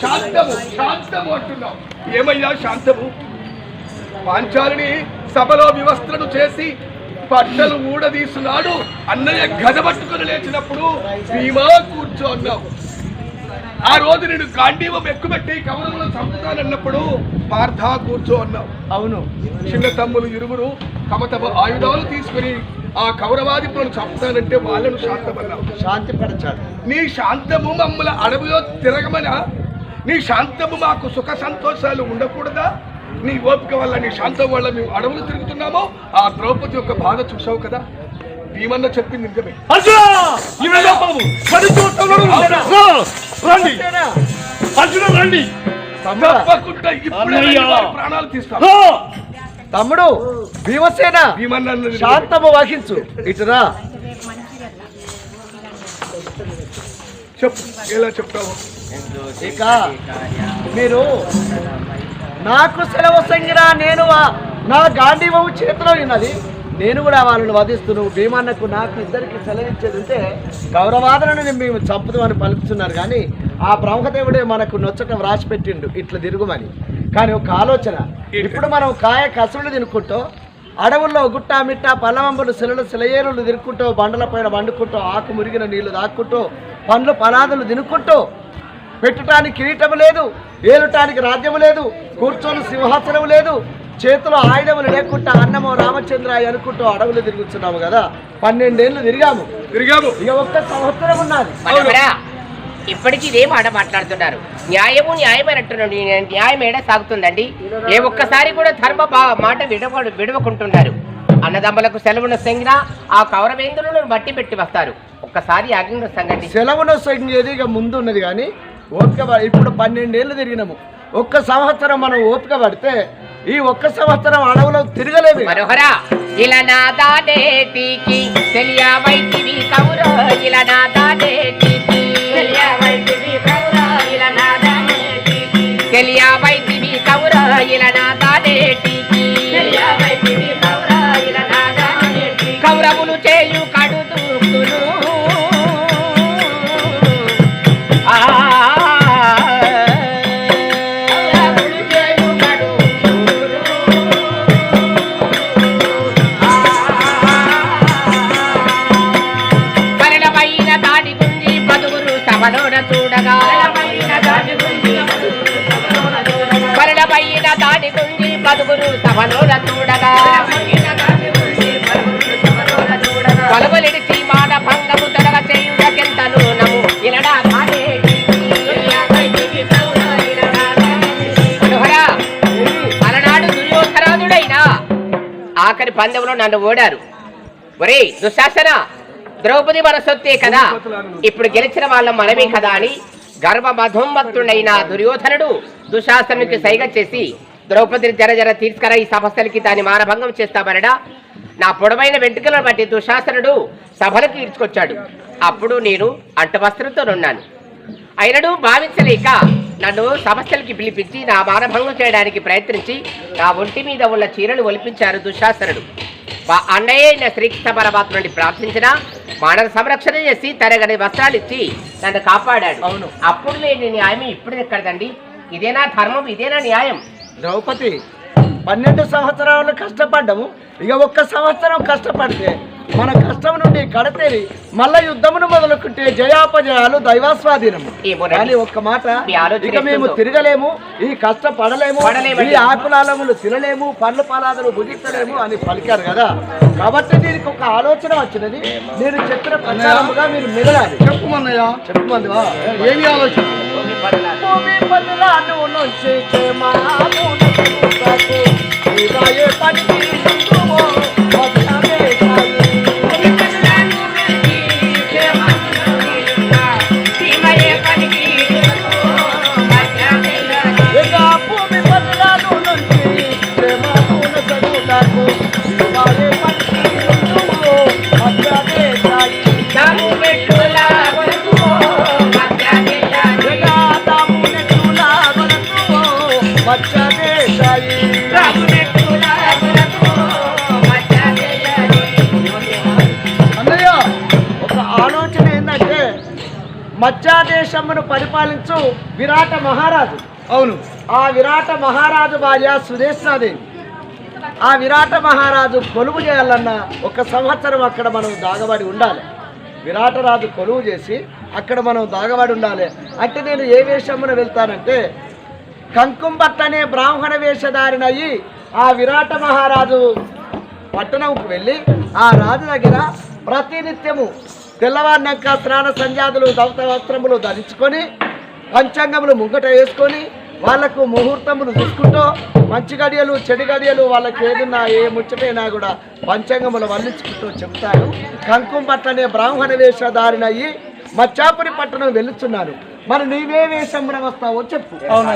శాంతము శాంతము అంటున్నావు ఏమయ్యా శాంతము? పాంచాలిని సభలో వ్యవస్థను చేసి బట్టలు ఊడదీస్తున్నాడు అన్నయ్య గద పట్టుకుని లేచినప్పుడు భీమా కూర్చో అన్నావు. ఆ రోజు నేను గాంధీవం ఎక్కుబెట్టి కవరములను చంపుతానన్నప్పుడు పార్థ కూర్చో అన్నావు. అవును. చిన్న తమ్ములు ఇరువురు తమ తమ ఆయుధాలు తీసుకుని ఆ కౌరవాదిపులను చంపుతానంటే వాళ్ళను శాంతమన్నావు. శాంతి పరచాడు నీ శాంతము మమ్మల అడవిలో తిరగమన? నీ శాంతము మాకు సుఖ సంతోషాలు ఉండకూడదా? నీ ఓపిక వల్ల నీ శాంతం వల్ల మేము అడవులు తిరుగుతున్నామో ఆ ద్రౌపది యొక్క బాధ చూసావు కదా? భీమన్న చెప్పింది నిజమే. రండి. అర్జున! రండి. తప్పకుండా ఇప్పుడే ప్రాణాలు. తమ్ముడు భీమసేన శాంతము వహించు. ఇటురా చెప్పు ఎలా చెప్తావు? ఇక మీరు నాకు సెలవు సంగిరా నేను నా గాంధీబాబు చేతిలో ఉన్నది. నేను కూడా వాళ్ళని వధిస్తున్నాను భీమన్నకు నాకు ఇద్దరికి సెలవు ఇచ్చేది ఉంటే గౌరవాదనని మేము చంపుదామని పలుకుతున్నారు కానీ ఆ ప్రముఖదేవుడే మనకు నొచ్చటం రాసి పెట్టిండు ఇట్లా తిరుగుమని. కానీ ఒక ఆలోచన ఇప్పుడు మనం కాయ కసులు తినుకుంటూ అడవుల్లో గుట్ట మిట్ట పల్లవంబులు శిలలు శిలయేరులు తినుకుంటూ బండల పైన వండుకుంటూ ఆకు మురిగిన నీళ్ళు దాక్కుంటూ పండ్లు పలాదులు తినుకుంటూ పెట్టుటానికి కిరీటం లేదు ఏలుటానికి రాజ్యము లేదు కూర్చొని సింహాసనం లేదు చేతిలో ఆయుధములు లేకుండా అన్నమో రామచంద్రాయ అనుకుంటూ అడవులు తిరుగుతున్నాము కదా. పన్నెండేళ్ళు తిరిగాము. తిరిగాము. ఇక ఒక్క సంవత్సరం ఉన్నది. ఇప్పటికీ ఇదే మాట మాట్లాడుతున్నారు. న్యాయము న్యాయమైనట్టు న్యాయం ఏడా సాగుతుందండి? ఏ ఒక్కసారి కూడా ధర్మ మాట విడవ విడవకుంటున్నారు. అన్నదమ్ములకు సెలవును సంగిన ఆ కౌరవేంద్రులను బట్టి పెట్టి వస్తారు. ఒక్కసారి ఆజ్ఞ సంగతి. సెలవును సంగేది ఇక ముందు ఉన్నది కానీ ఓపిక ప- ఇప్పుడు పన్నెండేళ్ళు తిరిగినాము. ఒక్క సంవత్సరం మనం ఓపిక పడితే ఈ ఒక్క సంవత్సరం అడవులో తిరగలేదు మనోహరా ఇలా నాదాడేటికి తెలియవైతివి కౌర ఇలా నాదాడేటికి తెలియవైతివి కౌర ఇలా నాదాడేటికి కౌరవులు పందెంలో నన్ను ఓడారు. ఒరే దుశ్శాసన! ద్రౌపది మన సొత్తే కదా. ఇప్పుడు గెలిచిన వాళ్ళం మనమే కదా అని గర్వమధోమత్తుడైన దుర్యోధనుడు దుశాసనుకి సైగ చేసి ద్రౌపదిని జర జర తీసుకురా ఈ సభస్థలికి దాన్ని మానభంగం చేస్తామనడా? నా పొడవైన వెంట్రుకలను బట్టి దుశాసనుడు సభలకు ఈడ్చుకొచ్చాడు. అప్పుడు నేను అంటవస్త్రంతో ఉన్నాను అయినను భావించలేక నన్ను సమస్యలకి పిలిపించి నా మానభంగం చేయడానికి ప్రయత్నించి నా ఒంటి మీద ఉన్న చీరలు ఒలిపించారు దుశ్శాసనుడు. మా అన్నయ్య అయిన శ్రీకృష్ణ పరమాత్మ నుండి ప్రార్థించిన మానవ సంరక్షణ చేసి తరగని వస్త్రాలు ఇచ్చి నన్ను కాపాడాడు. అవును. అప్పుడు లేని న్యాయం ఇప్పుడు ఎక్కడదండి ఇదేనా ధర్మం? ఇదేనా న్యాయం? ద్రౌపది పన్నెండు సంవత్సరాలు కష్టపడ్డాము. ఇక ఒక్క సంవత్సరం కష్టపడితే మన కష్టం నుండి కడతేరి మళ్ళా యుద్ధమును మొదలుకుంటే జయాపజయాలు దైవాస్వాధీనము ఏమోనండి. కానీ ఒక్క మాట ఇక మేము? తిరగలేము ఈ కష్టపడలేము. ఈ ఆకులాలములు తినలేము పండ్ల పలాదలు భుజించలేము అని పలికారు కదా కాబట్టి దీనికి ఒక ఆలోచన వచ్చినది నేను చెప్పిన ప్రచారముగా మీరు మిగలాలి చెప్పుమన్నయ్య చెప్పమందివా ఏమి ఆలోచన భూమి పనులను నుంచి మత్స్యాదేశమును పరిపాలించు విరాట మహారాజు. అవును. ఆ విరాట మహారాజు భార్య సుదేశాదేవి ఆ విరాట మహారాజు కొలువు చేయాలన్న ఒక సంవత్సరం అక్కడ మనం దాగబడి ఉండాలి. విరాటరాజు కొలువు చేసి అక్కడ మనం దాగబడి ఉండాలి. అంటే నేను ఏ వేషమున వెళ్తానంటే కంకుంబట్ట అనే బ్రాహ్మణ వేషధారినయ్యి ఆ విరాట మహారాజు పట్టణంకు వెళ్ళి ఆ రాజు దగ్గర ప్రతినిత్యము తెల్లవారినాక స్నాన సంధ్యాదులు దౌత వస్త్రములు ధరించుకొని పంచాంగములు ముంగట వేసుకొని వాళ్ళకు ముహూర్తములు చూసుకుంటూ మంచి గడియలు చెడు గడియలు వాళ్ళకి ఏదున్నా ఏ ముచ్చటైనా కూడా పంచాంగములు వల్లించుకుంటూ చెప్తాను కంకుం పట్టనే బ్రాహ్మణ వేషధారినయ్యి మచ్చాపురి పట్టణం వెళ్ళుచున్నాను మరి నీవే వేషమున వస్తావో చెప్పు. అవునా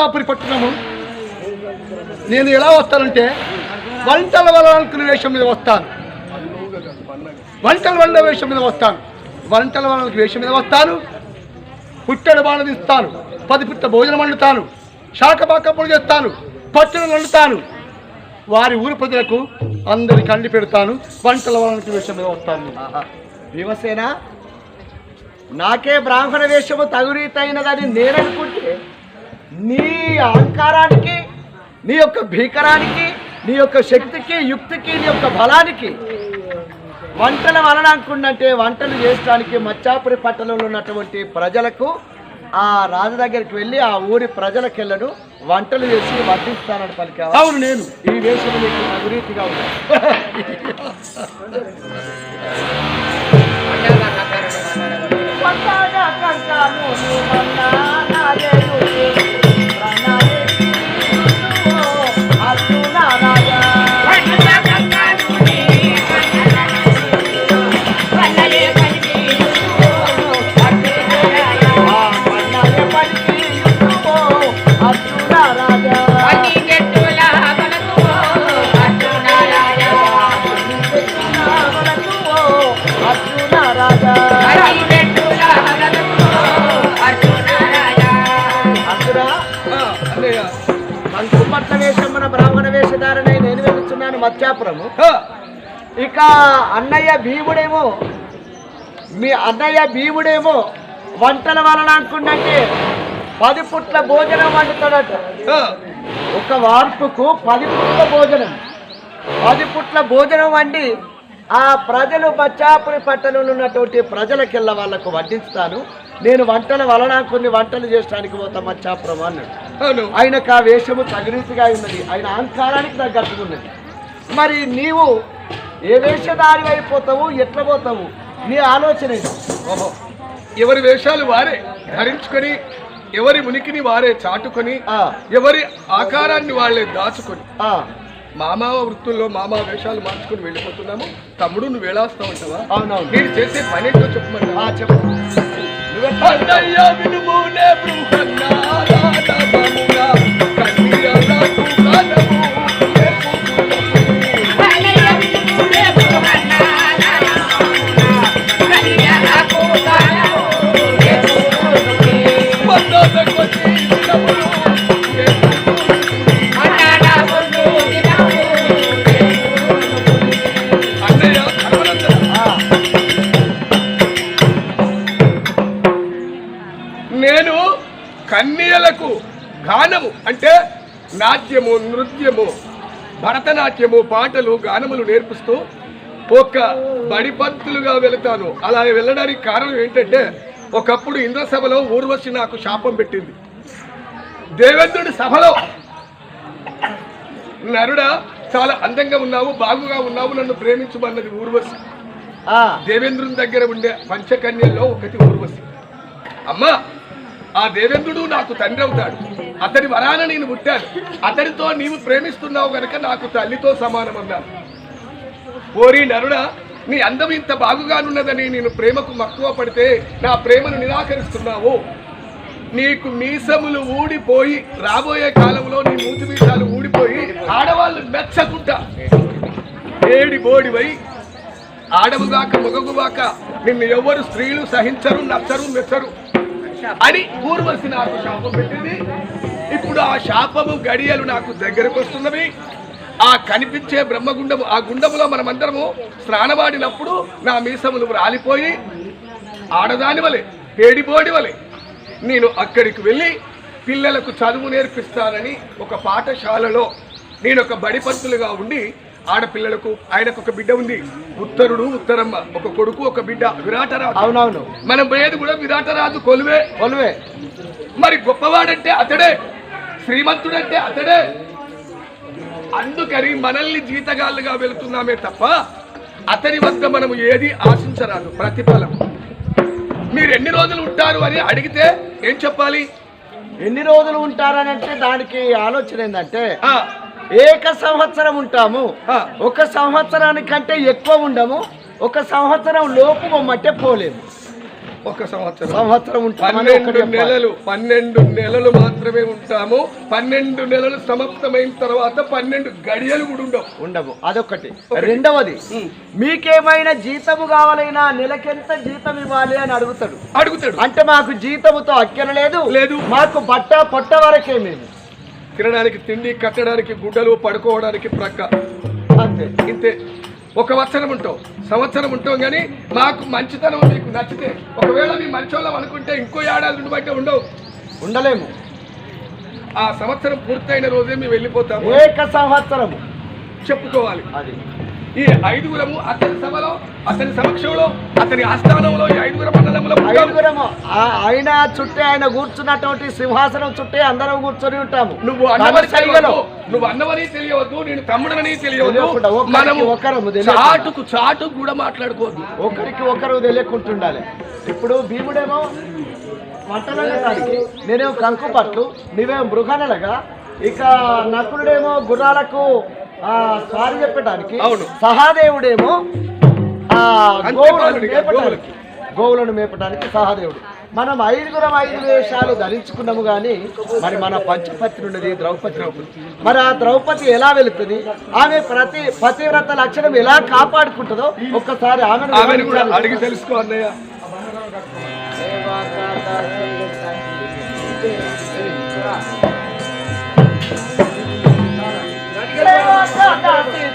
మచ్చాపురి పట్టణము. నేను ఎలా వస్తానంటే వంటల వలనుకునే వేషం మీద వస్తాను. వంటల వండ వేషం మీద వస్తాను. వంటల వలనకు వేషం మీద వస్తాను. పుట్టెడు బాణదిస్తాను పది పుట్ట భోజనం వండుతాను. శాఖపాకప్పుడు చేస్తాను. పచ్చడి వండుతాను. వారి ఊరు ప్రజలకు అందరికి అండి పెడతాను. వంటల వలనకు వేషం మీద వస్తాను. భీమసేన నాకే బ్రాహ్మణ వేషము తగురీతైనదని నేననుకుంటే నీ అహంకారానికి నీ యొక్క భీకరానికి నీ యొక్క శక్తికి యుక్తికి నీ యొక్క బలానికి వంటల వలన అనుకుంటే వంటలు చేయడానికి మచ్చాపురి పట్టణంలో ఉన్నటువంటి ప్రజలకు ఆ రాజు దగ్గరికి వెళ్ళి ఆ ఊరి ప్రజలకెళ్ళను వంటలు చేసి వడ్డిస్తానని పలికావా? అవును నేను. ఈ వేషము నీకు ఉంది. పట్టాగా అన్నయ్య భీముడేమో? మీ అన్నయ్య భీముడేమో వంటల వలన అనుకున్నట్టే పది పుట్ల భోజనం వండుతాడట. ఒక వార్పుకు పది పుట్ల భోజనం. పది పుట్ల భోజనం వండి ఆ ప్రజలు బచ్చాపురి పట్టణంలో ఉన్నటువంటి ప్రజలకెళ్ళ వాళ్ళకు వడ్డిస్తాను. నేను వంటల వలన కొన్ని వంటలు చేయడానికి పోతా మచ్చాపురం అన్నాడు. ఆయనకు ఆ వేషము తగినట్టుగా ఉన్నది. ఆయన అహంకారానికి తగ్గట్టుగా ఉన్నది. మరి నీవు ఏ వేషధారి అయిపోతావు? ఎట్లా పోతావు? నీ ఆలోచన ఎవరి వేషాలు వారే ధరించుకొని ఎవరి ఉనికిని వారే చాటుకొని ఆ, ఎవరి ఆకారాన్ని వాళ్ళే దాచుకొని. ఆ, మామ వృత్తుల్లో మామ వేషాలు మార్చుకొని వెళ్ళిపోతున్నాము. తమ్ముడు నువ్వు వేళాస్తా ఉంటావా? అవునవును. నేను చేసే పని ఏంటో ఆ, చెప్పమన్నా చెప్పు నృత్యము భరతనాట్యము పాటలు గానములు నేర్పిస్తూ ఒక బడి పంతులుగా వెళతాను. అలా వెళ్ళడానికి కారణం ఏంటంటే ఒకప్పుడు ఇంద్రసభలో ఊర్వశి నాకు శాపం పెట్టింది. దేవేంద్రుడి సభలో నరుడా చాలా అందంగా ఉన్నావు బాగుగా ఉన్నావు నన్ను ప్రేమించమన్నది ఊర్వశి. దేవేంద్రుని దగ్గర ఉండే పంచకన్యల్లో ఒకటి ఊర్వశి. అమ్మా ఆ దేవేంద్రుడు నాకు తండ్రి అవుతాడు. అతడి వరాన నేను పుట్టాను. అతడితో నీవు ప్రేమిస్తున్నావు కనుక నాకు తల్లితో సమానం అన్నాను ఓరి నరుడా నీ అందం ఇంత బాగుగానున్నదని నేను ప్రేమకు మక్కువ పడితే నా ప్రేమను నిరాకరిస్తున్నావు. నీకు మీసములు ఊడిపోయి రాబోయే కాలంలో నీ మూతి మీసాలు ఊడిపోయి ఆడవాళ్ళు మెచ్చకుంటా ఏడి బోడివై ఆడవుగాక మొగగుగాక నిన్ను ఎవ్వరు స్త్రీలు సహించరు నచ్చరు మెచ్చరు. అని ఊర్వశి నాకు శాపం పెట్టింది. ఇప్పుడు ఆ శాపము గడియలు నాకు దగ్గరకు వస్తున్నవి. ఆ కనిపించే బ్రహ్మగుండము ఆ గుండములో మనమందరము స్నానవాడినప్పుడు నా మీసములు రాలిపోయి ఆడదాని వలె పేడిబోడి వలె నేను అక్కడికి వెళ్ళి పిల్లలకు చదువు నేర్పిస్తానని ఒక పాఠశాలలో నేను ఒక బడిపంతులుగా ఉండి ఆడపిల్లలకు ఆయనకు ఒక బిడ్డ ఉంది. ఉత్తరుడు ఉత్తరమ్మ. ఒక కొడుకు ఒక బిడ్డ. విరాటరాజు అవునవును. మనం పోయేది కూడా విరాటరాజు కొలువే. కొలువే. మరి గొప్పవాడంటే అతడే. శ్రీమంతుడంటే అతడే. అందుకని మనల్ని జీతగాళ్ళుగా వెళుతున్నామే తప్ప అతని వద్ద మనము ఏది ఆశించరాదు. ప్రతిఫలం. మీరు ఎన్ని రోజులు ఉంటారు అని అడిగితే ఏం చెప్పాలి? ఎన్ని రోజులు ఉంటారని అంటే దానికి ఆలోచన ఏంటంటే ఏక సంవత్సరం ఉంటాము. ఒక సంవత్సరానికంటే ఎక్కువ ఉండము. ఒక సంవత్సరం లోపు పొమ్మంటే పోలేము. ఒక సంవత్సరం. సంవత్సరం పన్నెండు. నెలలు పన్నెండు నెలలు మాత్రమే ఉంటాము. పన్నెండు నెలలు సమాప్తమైన తర్వాత పన్నెండు గడియలు కూడా ఉండవు. ఉండము అదొకటి రెండవది మీకేమైనా జీతము కావాలైనా నెలకెంత జీతం ఇవ్వాలి అని అడుగుతాడు. అడుగుతాడు. అంటే మాకు జీతముతో అక్కర లేదు. లేదు. మాకు బట్ట పొట్ట వరకే మేము. తినడానికి తిండి కట్టడానికి గుడ్డలు పడుకోవడానికి ప్రక్క. అంతే ఇంతే. ఒక సంవత్సరం ఉంటాం సంవత్సరం ఉంటాం కానీ మాకు మంచితనం మీకు నచ్చితే. ఒకవేళ మీ మంచోళ్ళం అనుకుంటే ఇంకో ఏడాది నుండి బయట ఉండవు. ఉండలేము. ఆ సంవత్సరం పూర్తయిన రోజే మేము వెళ్ళిపోతాము. ఏక సంవత్సరము. చెప్పుకోవాలి. అది. ఈ ఐదుగురము అతని సభలో అతని సమక్షంలో అతని ఆస్థానంలో ఈ ఐదుగురం మండలంలో. ఐదుగురము. ఆయన చుట్టే ఆయన కూర్చున్నటువంటి సింహాసనం చుట్టే అందరం కూర్చొని ఉంటాము. నువ్వు అన్నవని తెలియవద్దు. నువ్వు అన్నవని తెలియవద్దు నేను తమ్ముడని తెలియవద్దు. మనము ఒకరము. చాటుకు చాటు కూడా మాట్లాడుకోవద్దు. ఒకరికి ఒకరు తెలియకుంటుండాలి. ఇప్పుడు భీముడేమో వంటలకి నేనేమో కంకు పట్లు నీవేమో మృగనలుగా ఇక నకులుడేమో గుర్రాలకు స్వారి చెప్పడానికి అవును. సహాదేవుడేమో గోవులను మేపడానికి గోవులకి. గోవులను మేపడానికి సహాదేవుడు మనం ఐదుగురం ఐదు వేషాలు ధరించుకున్నాము కానీ మరి మన పంచపత్రి ఉన్నది ద్రౌపది మరి ఆ ద్రౌపది ఎలా వెళుతుంది ఆమె ప్రతి పతివ్రత లక్షణం ఎలా కాపాడుకుంటుందో ఒక్కసారి ఆమెను ఆమెను కూడా. అడిగి తెలుసుకో అన్నయ్య la plata,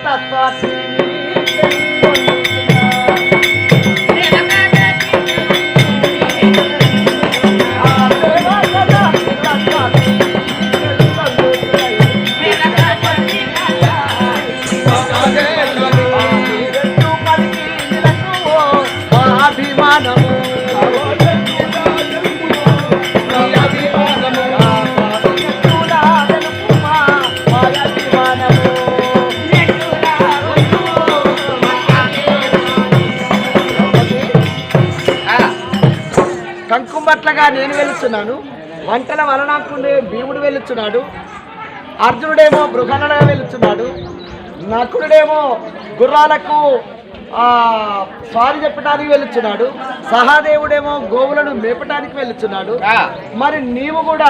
నేను వెళుతున్నాను వంటల వలనాకుండే భీముడు వెళుతున్నాడు అర్జునుడేమో బృహణగా వెళుతున్నాడు నకులుడేమో గుర్రాలకు స్వారీ చెప్పడానికి వెళుతున్నాడు సహాదేవుడేమో గోవులను మేపటానికి వెళుతున్నాడు ఆ. మరి నీవు కూడా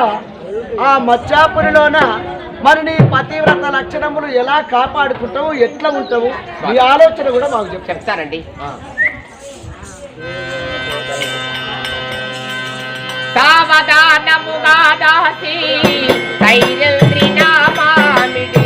ఆ మచ్చాపురిలోన మరి నీ పతివ్రత లక్షణములు ఎలా కాపాడుకుంటావు ఎట్లా ఉంటావు నీ ఆలోచన కూడా మాకు చెప్తానండి. ఆ. సావధానముగా దాసి ధైర్యం మామిడి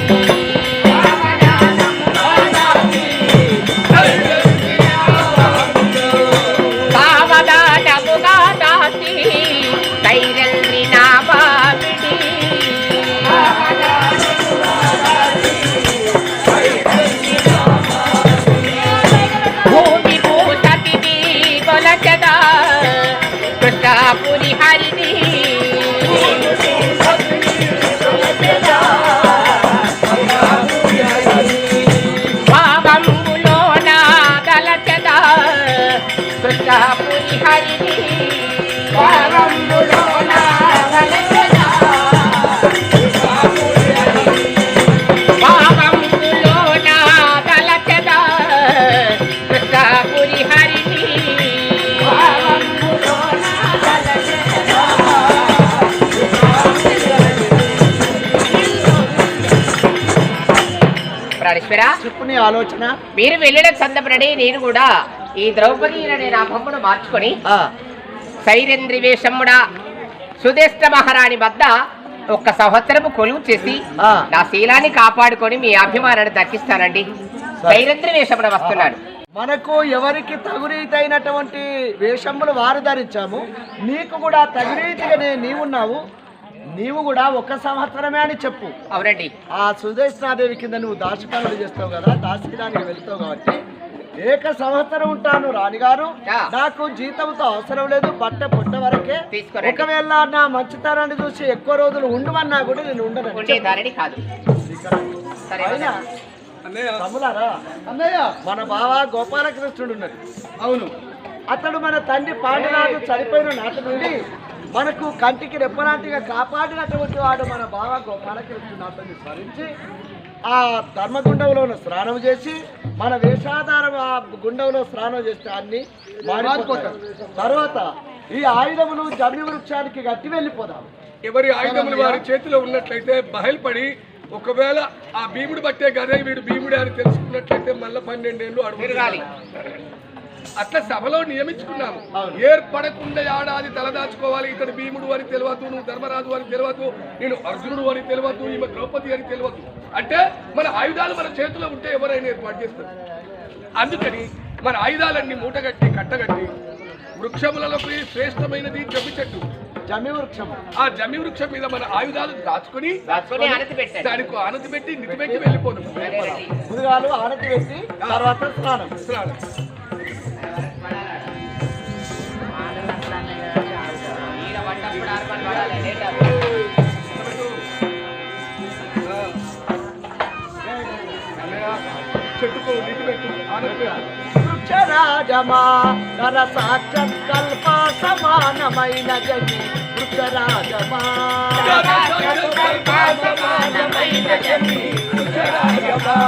ప్రాణేశ్వర చెప్పు నీ ఆలోచన. మీరు వెళ్ళిన సందర్భండి నేను కూడా ఈ ద్రౌపది అనే నా బొమ్మను మార్చుకొని సైరేంద్రి వేషముడా సుదేష్ట మహారాణి వద్ద ఒక్క సంవత్సరము కొలువు చేసి. నా శీలాన్ని కాపాడుకొని మీ అభిమానాన్ని దక్కిస్తానండి. సైరేంద్రి వేషమున వస్తున్నాడు. మనకు ఎవరికి తగురీతైనటువంటి వేషములు వారు ధరించాము నీకు కూడా తగురీతిగానే నీవున్నావు. నీవు కూడా ఒక సంవత్సరమే అని చెప్పు. అవునండి. ఆ సుదేశ్నాదేవి కింద నువ్వు దాసకాలను చేస్తావు కదా దాసికానికి వెళ్తావు కాబట్టి ఏక సంవత్సరం ఉంటాను రాణిగారు. నాకు జీతంతో అవసరం లేదు బట్ట పుట్ట వరకే. ఒకవేళ నా మంచితనాన్ని చూసి ఎక్కువ రోజులు ఉండమన్నా కూడా నేను ఉండను. మన బావ గోపాలకృష్ణుడు ఉన్నాడు. అవును. అతడు మన తండ్రి పాండురాజు చనిపోయిన నాటి నుండి మనకు కంటికి రెప్పలాంటిగా కాపాడినటువంటి వాడు మన బావ గోపాలకృష్ణుడు అతన్ని స్మరించి ఆ ధర్మగుండంలో స్నానం చేసి మన వేషాధారం ఆ గుండంలో స్నానం చేస్తే అన్ని తర్వాత ఈ ఆయుధములు జమ్మి వృక్షానికి గట్టి వెళ్ళిపోదాం. ఎవరి ఆయుధములు వారి చేతిలో ఉన్నట్లయితే బయలుపడి ఒకవేళ ఆ భీముడు పట్టే గదే వీడు భీముడే అని తెలుసుకున్నట్లయితే మళ్ళీ పన్నెండేళ్ళు తిరగాలి. అట్లా సభలో నియమించుకున్నాము. ఏర్పడకుండా ఏడాది తలదాచుకోవాలి. ఇతడు భీముడు అని తెలియదు నువ్వు ధర్మరాజు అని తెలియదు నేను అర్జునుడు అని తెలియదు ఈమె ద్రౌపది అని తెలియదు. అంటే మన ఆయుధాలు మన చేతిలో ఉంటే ఎవరైనా ఏర్పాటు చేస్తారు. అందుకని మన ఆయుధాలన్నీ మూటగట్టి కట్టగట్టి వృక్షములలో శ్రేష్టమైనది జమ్మి చెట్టు. జమ్మి వృక్షము. ఆ జమ్మి వృక్షం మీద మన ఆయుధాలు దాచుకొని దానికి ఆనతి పెట్టి నిధి పెట్టి. ముందుగాలు ఆనతి పెట్టి తర్వాత స్నానం. స్నానం. ఆర్మల్ వాడాలి, లేటర్. చెట్టుకు నిధి పెట్టు ఆనతి వృక్షరాజమా సమానమైన జగి వృక్షరాజమా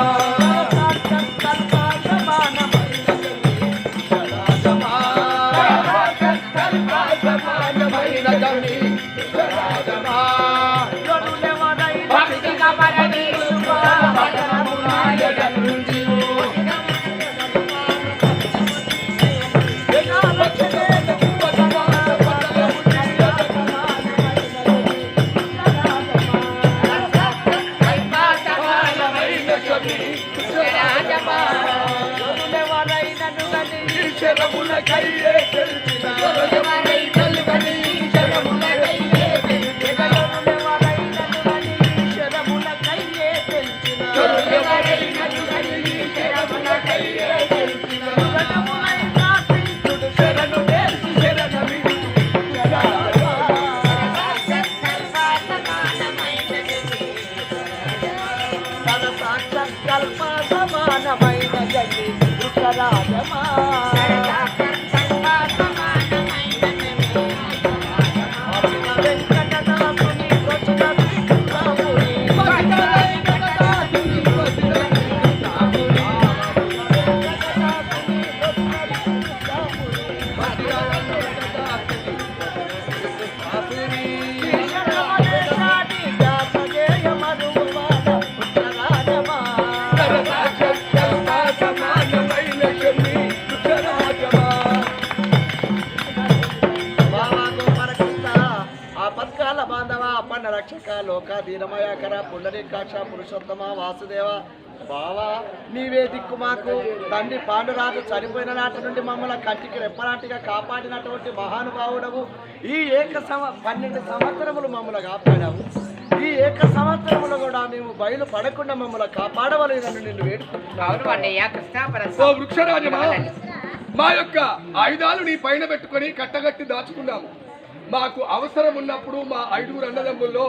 సమానమైన జగి వృక్షరాజమా లోక దీనమయాకర పుండరీకాక్ష పురుషోత్తమ వాసుదేవ బావా నీవే దిక్కు మాకు తండ్రి పాండురాజు చనిపోయిన నాటి నుండి మమ్మల్ని కంటికి రెప్పలాంటిగా కాపాడినటువంటి మహానుభావుడవు. ఈ ఏక సంవ పన్నెండు సంవత్సరములు మమ్మల్ని కాపాడావు. ఈ ఏక సంవత్సరములు కూడా మేము బయలు పడకుండా మమ్మల్ని కాపాడవలేదని నిన్ను వేడుకుంటున్నాను. వృక్షరాజమా? మా యొక్క ఆయుధాలు నీ పైన పెట్టుకొని కట్టగట్టి దాచుకున్నాము. మాకు అవసరం ఉన్నప్పుడు మా ఐదుగురు అన్నదమ్ముల్లో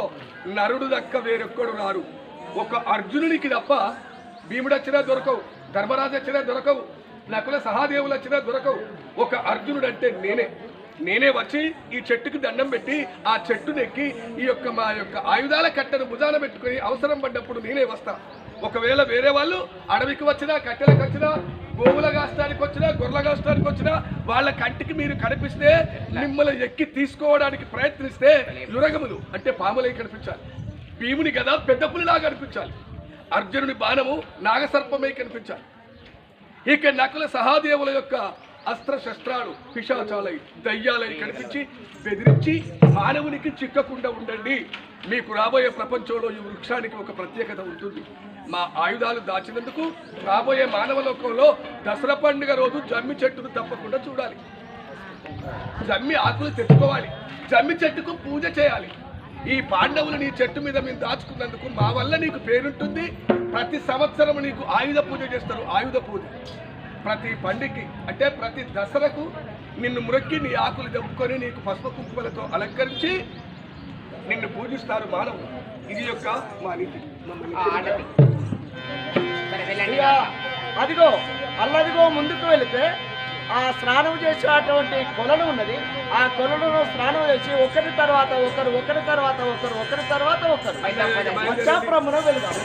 నరుడు దక్క వేరొక్కడు రారు. ఒక అర్జునునికి తప్ప భీముడు వచ్చినా దొరకవు ధర్మరాజు వచ్చినా దొరకవు నకుల సహాదేవులు వచ్చినా దొరకవు. ఒక అర్జునుడు అంటే నేనే. నేనే వచ్చి ఈ చెట్టుకి దండం పెట్టి ఆ చెట్టును ఎక్కి ఈ యొక్క మా యొక్క ఆయుధాల కట్టెను భుజాన పెట్టుకొని అవసరం పడ్డప్పుడు నేనే వస్తా. ఒకవేళ వేరే వాళ్ళు అడవికి వచ్చినా కట్టెలకు వచ్చినా గోవుల కాస్తానికి వచ్చినా గొర్రెల కాస్తానికి వచ్చినా వాళ్ళ కంటికి మీరు కనిపిస్తే మిమ్మల్ని ఎక్కి తీసుకోవడానికి ప్రయత్నిస్తే యురగములు అంటే పాములై కనిపించాలి. భీముని కదా పెద్ద పులిలా కనిపించాలి అర్జునుడి బాణము నాగసర్పమై కనిపించాలి. ఇక నకుల సహాదేవుల యొక్క అస్త్ర శస్త్రాలు పిశాచాలై దయ్యాలై కనిపించి బెదిరించి మానవునికి చిక్కకుండా ఉండండి. మీకు రాబోయే ప్రపంచంలో ఈ వృక్షానికి ఒక ప్రత్యేకత ఉంటుంది. మా ఆయుధాలు దాచినందుకు రాబోయే మానవ లోకంలో దసరా పండుగ రోజు జమ్మి చెట్టును తప్పకుండా చూడాలి. జమ్మి ఆకులు తెచ్చుకోవాలి. జమ్మి చెట్టుకు పూజ చేయాలి. ఈ పాండవులు నీ చెట్టు మీద మేము దాచుకున్నందుకు మా వల్ల నీకు పేరుంటుంది. ప్రతి సంవత్సరం నీకు ఆయుధ పూజ చేస్తారు. ఆయుధ పూజ. ప్రతి పండుగకి అంటే ప్రతి దసరకు నిన్ను మురక్కి నీ ఆకులు దెబ్బకొని నీకు పసుపు కుంకుమలతో అలంకరించి నిన్ను పూజిస్తారు మానవులు. ఇది యొక్క మా నీతి. అదిగో అల్లదిగో ముందుకు వెళితే ఆ స్నానం చేసేటువంటి కొలను ఉన్నది. ఆ కొలను స్నానం చేసి ఒకరి తర్వాత ఒకరు ఒకరి తర్వాత ఒకరు ఒకరి తర్వాత ఒకరు. పైదా. మత్స్యాపురమున వెళదాం.